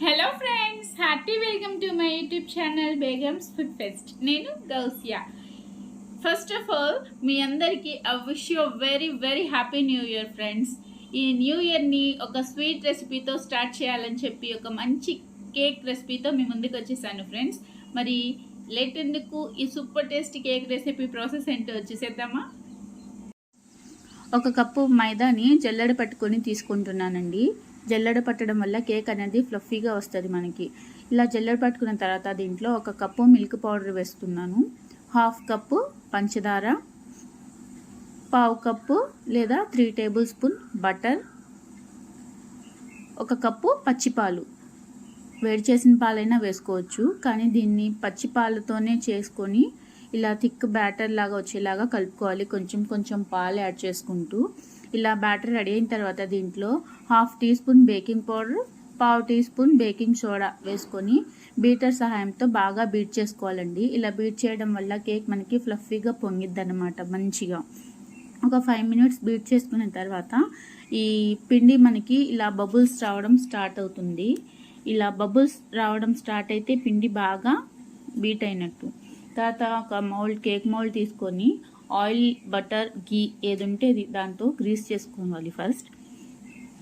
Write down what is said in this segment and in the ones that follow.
Hello friends happy welcome to my YouTube channel Begums food fest నేను Gousia. First of all మీ అందరికీ I wish you very very happy new year friends ఈ new ఇయర్ని ఒక sweet రెసిపీతో start చేయాలని చెప్పి ఒక మంచి కేక్ రెసిపీతో మీ ముందుకు వచ్చేసాను ఫ్రెండ్స్ మరి లేట్ ఎందుకు ఈ super taste cake recipe process ఏంటో వచ్చేసేద్దామా? ఒక కప్పు మైదాని జల్లెడ పట్టుకొని తీసుకుంటున్నానండి. జల్లెడ పట్టడం వల్ల కేక్ అనేది ఫ్లఫీగా వస్తుంది మనకి. ఇలా జల్లెడ పట్టుకున్న తర్వాత దీంట్లో ఒక కప్పు మిల్క్ పౌడర్ వేస్తున్నాను. హాఫ్ కప్పు పంచదార పావు కప్పు లేదా త్రీ టేబుల్ స్పూన్ బటర్ ఒక కప్పు పచ్చిపాలు. వేడి చేసిన పాలైనా వేసుకోవచ్చు కానీ దీన్ని పచ్చిపాలతోనే చేసుకొని ఇలా థిక్ బ్యాటర్ లాగా వచ్చేలాగా కలుపుకోవాలి. కొంచెం కొంచెం పాలు యాడ్ చేసుకుంటూ ఇలా బ్యాటర్ రెడీ అయిన తర్వాత దీంట్లో half tea spoon baking powder పావు టీ స్పూన్ బేకింగ్ సోడా వేసుకొని బీటర్ సహాయంతో బాగా బీట్ చేసుకోవాలండి. ఇలా బీట్ చేయడం వల్ల కేక్ మనకి ఫ్లఫీగా పొంగిద్ది అనమాట మంచిగా. ఒక ఫైవ్ మినిట్స్ బీట్ చేసుకున్న తర్వాత ఈ పిండి మనకి ఇలా బబుల్స్ రావడం స్టార్ట్ అవుతుంది. ఇలా బబుల్స్ రావడం స్టార్ట్ అయితే పిండి బాగా బీట్ అయినట్టు. తర్వాత ఒక మౌల్డ్ కేక్ మౌల్డ్ తీసుకొని ఆయిల్ బటర్ గీ ఏది ఉంటే అది దాంతో గ్రీస్ చేసుకోవాలి ఫస్ట్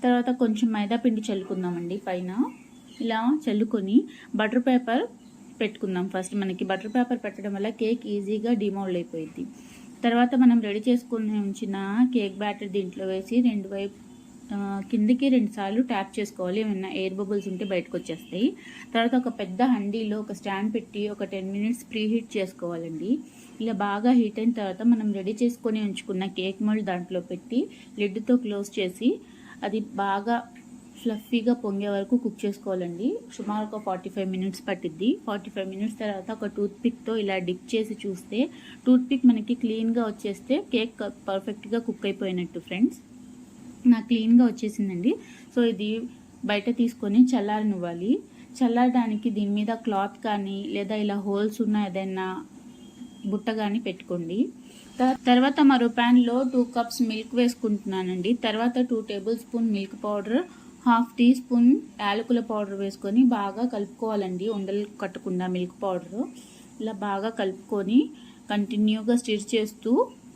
తర్వాత కొంచెం మైదా పిండి చల్లుకుందామండి పైన. ఇలా చల్లుకొని బటర్ పేపర్ పెట్టుకుందాం ఫస్ట్ మనకి బటర్ పేపర్ పెట్టడం వల్ల కేక్ ఈజీగా డిమౌల్డ్ అయిపోయింది తర్వాత మనం రెడీ చేసుకుని ఉంచిన కేక్ బ్యాటర్ దీంట్లో వేసి రెండు వైపు కిందికి రెండుసార్లు ట్యాప్ చేసుకోవాలి. ఏమైనా ఎయిర్ బబుల్స్ ఉంటే బయటకు వచ్చేస్తాయి. తర్వాత ఒక పెద్ద హండీలో ఒక స్టాండ్ పెట్టి ఒక టెన్ మినిట్స్ ప్రీ హీట్ చేసుకోవాలండి. ఇలా బాగా హీట్ అయిన తర్వాత మనం రెడీ చేసుకొని ఉంచుకున్న కేక్ మోల్డ్ దాంట్లో పెట్టి లిడ్తో క్లోజ్ చేసి అది బాగా ఫ్లఫీగా పొంగే వరకు కుక్ చేసుకోవాలండి. సుమారు ఒక ఫార్టీ ఫైవ్ మినిట్స్ పట్టిద్ది. ఫార్టీ ఫైవ్ మినిట్స్ తర్వాత ఒక టూత్ పిక్తో ఇలా డిప్ చేసి చూస్తే టూత్ పిక్ మనకి క్లీన్గా వచ్చేస్తే కేక్ పర్ఫెక్ట్గా కుక్ అయిపోయినట్టు ఫ్రెండ్స్. నాకు క్లీన్గా వచ్చేసిందండి. సో ఇది బయట తీసుకొని చల్లారనివ్వాలి. చల్లారడానికి దీని మీద క్లాత్ కానీ లేదా ఇలా హోల్స్ ఉన్న ఏదైనా బుట్ట కానీ పెట్టుకోండి. తర్వాత మరో ప్యాన్లో టూ కప్స్ మిల్క్ వేసుకుంటున్నానండి. తర్వాత two table spoon milk powder half tea spoon యాలకుల పౌడర్ వేసుకొని బాగా కలుపుకోవాలండి. ఉండలు కట్టకుండా మిల్క్ పౌడర్. ఇలా బాగా కలుపుకొని కంటిన్యూగా స్టిర్ చేస్తూ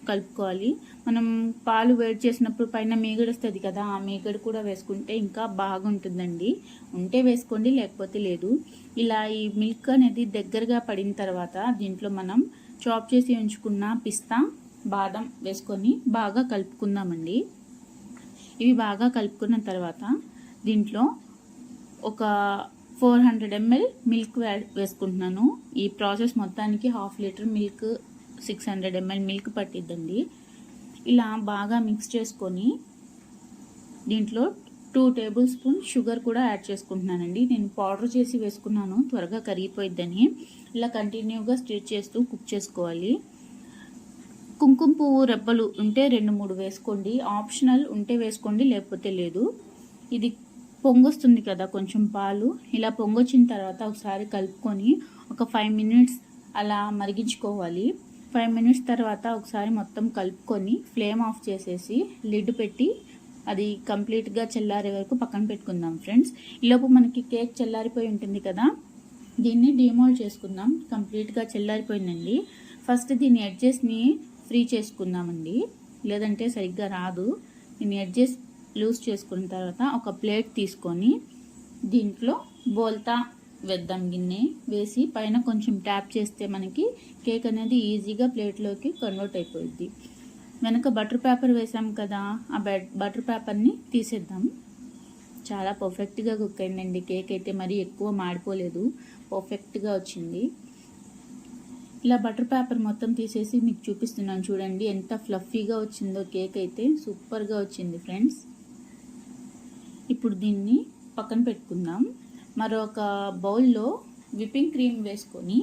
కలుపుకోవాలి. మనం పాలు వేడి చేసినప్పుడు పైన మీగడ వస్తుంది కదా ఆ మీగడ కూడా వేసుకుంటే ఇంకా బాగుంటుందండి. ఉంటే వేసుకోండి లేకపోతే లేదు. ఇలా ఈ మిల్క్ అనేది దగ్గరగా పడిన తర్వాత దీంట్లో మనం చాప్ చేసి ఉంచుకున్న పిస్తా బాదం వేసుకొని బాగా కలుపుకుందామండి. ఇవి బాగా కలుపుకున్న తర్వాత దీంట్లో ఒక ఫోర్ హండ్రెడ్ ఎంఎల్ మిల్క్ వేసుకుంటున్నాను. ఈ ప్రాసెస్ మొత్తానికి half litre milk six hundred ML milk పట్టిద్దండి. ఇలా బాగా మిక్స్ చేసుకొని దీంట్లో టూ టేబుల్ స్పూన్ షుగర్ కూడా యాడ్ చేసుకుంటున్నానండి. నేను పౌడర్ చేసి వేసుకున్నాను త్వరగా కరిగిపోయిద్దని. ఇలా కంటిన్యూగా స్టిచ్ చేస్తూ కుక్ చేసుకోవాలి. కుంకుమ పువ్వు రెబ్బలు ఉంటే రెండు మూడు వేసుకోండి. ఆప్షనల్ ఉంటే వేసుకోండి లేకపోతే లేదు. ఇది పొంగొస్తుంది కదా కొంచెం పాలు. ఇలా పొంగొచ్చిన తర్వాత ఒకసారి కలుపుకొని ఒక ఫైవ్ మినిట్స్ అలా మరిగించుకోవాలి. ఫైవ్ మినిట్స్ తర్వాత ఒకసారి మొత్తం కలుపుకొని ఫ్లేమ్ ఆఫ్ చేసేసి లిడ్ పెట్టి అది కంప్లీట్గా చల్లారే వరకు పక్కన పెట్టుకుందాం ఫ్రెండ్స్ ఈలోపు మనకి కేక్ చల్లారిపోయి ఉంటుంది కదా? దీన్ని డిమోల్డ్ చేసుకుందాం. కంప్లీట్గా చల్లారిపోయిందండి. ఫస్ట్ దీని ఎడ్జెస్ని ఫ్రీ చేసుకుందామండి. లేదంటే సరిగ్గా రాదు. దీని ఎడ్జెస్ లూజ్ చేసుకున్న తర్వాత ఒక ప్లేట్ తీసుకొని దీంట్లో బోల్తా వేద్దాం గిన్నె వేసి పైన కొంచెం ట్యాప్ చేస్తే మనకి కేక్ అనేది ఈజీగా ప్లేట్లోకి కన్వర్ట్ అయిపోయింది వెనక బటర్ పేపర్ వేసాం కదా ఆ బటర్ పేపర్ని తీసేద్దాం. చాలా పర్ఫెక్ట్గా కుక్ అయిందండి. కేక్ అయితే మరీ ఎక్కువ మాడిపోలేదు. పర్ఫెక్ట్గా వచ్చింది. ఇలా బటర్ పేపర్ మొత్తం తీసేసి మీకు చూపిస్తున్నాను చూడండి. ఎంత ఫ్లఫీగా వచ్చిందో కేక్ అయితే. సూపర్గా వచ్చింది ఫ్రెండ్స్. ఇప్పుడు దీన్ని పక్కన పెట్టుకుందాం. మరొక బౌల్లో విప్పింగ్ క్రీమ్ వేసుకొని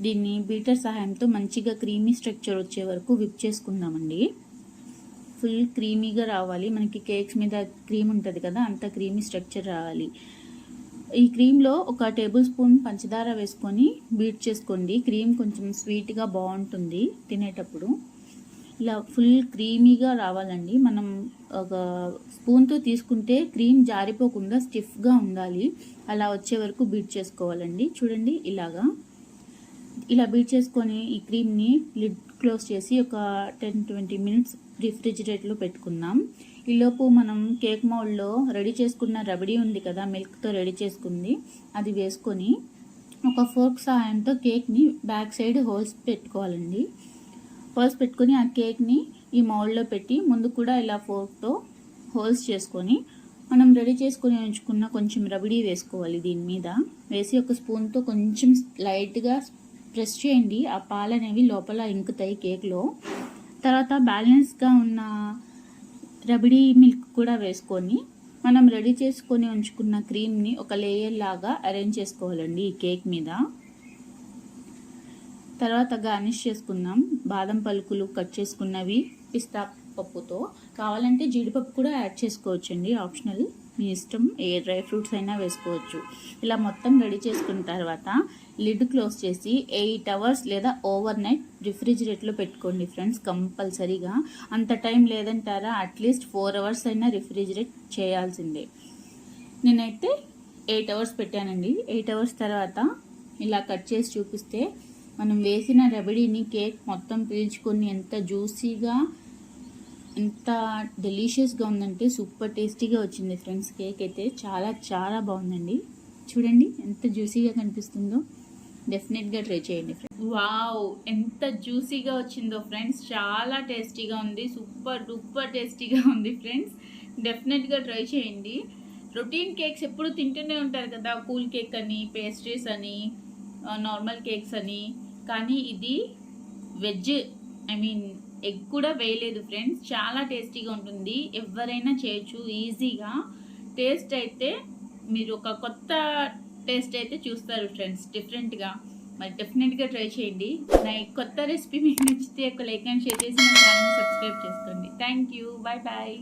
దీన్ని బీటర్ సహాయంతో మంచిగా క్రీమీ స్ట్రక్చర్ వచ్చే వరకు విప్ చేసుకుందామండి. ఫుల్ క్రీమీగా రావాలి. మనకి కేక్స్ మీద క్రీమ్ ఉంటుంది కదా అంత క్రీమీ స్ట్రక్చర్ రావాలి. ఈ క్రీమ్లో ఒక టేబుల్ స్పూన్ పంచదార వేసుకొని బీట్ చేసుకోండి. క్రీమ్ కొంచెం స్వీట్గా బాగుంటుంది తినేటప్పుడు. ఇలా ఫుల్ క్రీమీగా రావాలండి. మనం ఒక స్పూన్తో తీసుకుంటే క్రీమ్ జారిపోకుండా స్టిఫ్గా ఉండాలి. అలా వచ్చే వరకు బీట్ చేసుకోవాలండి. చూడండి ఇలాగా. ఇలా బీట్ చేసుకొని ఈ క్రీమ్ని లిడ్ క్లోజ్ చేసి ఒక టెన్ ట్వంటీ మినిట్స్ రిఫ్రిజిరేటర్లో పెట్టుకుందాం. ఈలోపు మనం కేక్ మౌల్డ్లో రెడీ చేసుకున్న రబడీ ఉంది కదా మిల్క్తో రెడీ చేసుకుంది. అది వేసుకొని ఒక ఫోర్క్ సహాయంతో కేక్ని బ్యాక్ సైడ్ హోల్స్ పెట్టుకోవాలండి. పర్స్ పెట్టుకొని ఆ కేక్ని ఈ మౌల్డ్లో పెట్టి ముందు కూడా ఇలా ఫోర్క్తో హోల్స్ చేసుకొని మనం రెడీ చేసుకొని ఉంచుకున్న కొంచెం రబడీ వేసుకోవాలి దీని మీద. వేసి ఒక స్పూన్తో కొంచెం లైట్గా ప్రెస్ చేయండి. ఆ పాలు అనేవి లోపల ఇంకుతాయి కేక్లో. తర్వాత బ్యాలెన్స్గా ఉన్న రబడీ మిల్క్ కూడా వేసుకొని మనం రెడీ చేసుకొని ఉంచుకున్న క్రీమ్ని ఒక లేయర్ లాగా అరేంజ్ చేసుకోవాలండి ఈ కేక్ మీద. తర్వాత గార్నిష్ చేసుకుందాం. బాదం పలుకులు కట్ చేసుకున్నవి పిస్తా పప్పుతో. కావాలంటే జీడిపప్పు కూడా యాడ్ చేసుకోవచ్చండి. ఆప్షనల్. మీ ఇష్టం. ఏ డ్రై ఫ్రూట్స్ అయినా వేసుకోవచ్చు. ఇలా మొత్తం రెడీ చేసుకున్న తర్వాత లిడ్ క్లోజ్ చేసి ఎయిట్ అవర్స్ లేదా ఓవర్ నైట్ రిఫ్రిజిరేట్లో పెట్టుకోండి ఫ్రెండ్స్ కంపల్సరీగా. అంత టైం లేదంటారా? అట్లీస్ట్ ఫోర్ అవర్స్ అయినా రిఫ్రిజిరేట్ చేయాల్సిందే. నేనైతే ఎయిట్ అవర్స్ పెట్టానండి. ఎయిట్ అవర్స్ తర్వాత ఇలా కట్ చేసి చూపిస్తే మనం వేసిన రబడీని కేక్ మొత్తం పీల్చుకొని ఎంత జ్యూసీగా ఎంత డెలిషియస్గా ఉందంటే సూపర్ టేస్టీగా వచ్చింది ఫ్రెండ్స్. కేక్ అయితే చాలా చాలా బాగుందండి. చూడండి ఎంత జ్యూసీగా కనిపిస్తుందో. డెఫినెట్గా ట్రై చేయండి ఫ్రెండ్స్. వావ్ ఎంత జ్యూసీగా వచ్చిందో ఫ్రెండ్స్. చాలా టేస్టీగా ఉంది సూపర్ డూపర్ టేస్టీగా ఉంది ఫ్రెండ్స్. డెఫినెట్గా ట్రై చేయండి. రొటీన్ కేక్స్ ఎప్పుడు తింటూనే ఉంటారు కదా. కూల్ కేక్ అని పేస్ట్రీస్ అని నార్మల్ కేక్స్ అని. కానీ ఇది వెజ్ ఐ మీన్ ఎగ్ కూడా వేయలేదు ఫ్రెండ్స్ చాలా టేస్టీగా ఉంటుంది. ఎవరైనా చేయొచ్చు ఈజీగా. టేస్ట్ అయితే మీరు ఒక కొత్త టేస్ట్ అయితే చూస్తారు ఫ్రెండ్స్ డిఫరెంట్గా మరి డెఫినెట్గా ట్రై చేయండి. నా కొత్త రెసిపీ మీకు నచ్చితే ఒక లైక్ అండ్ షేర్ చేసి నా ఛానల్ సబ్స్క్రైబ్ చేసుకోండి. Thank you bye bye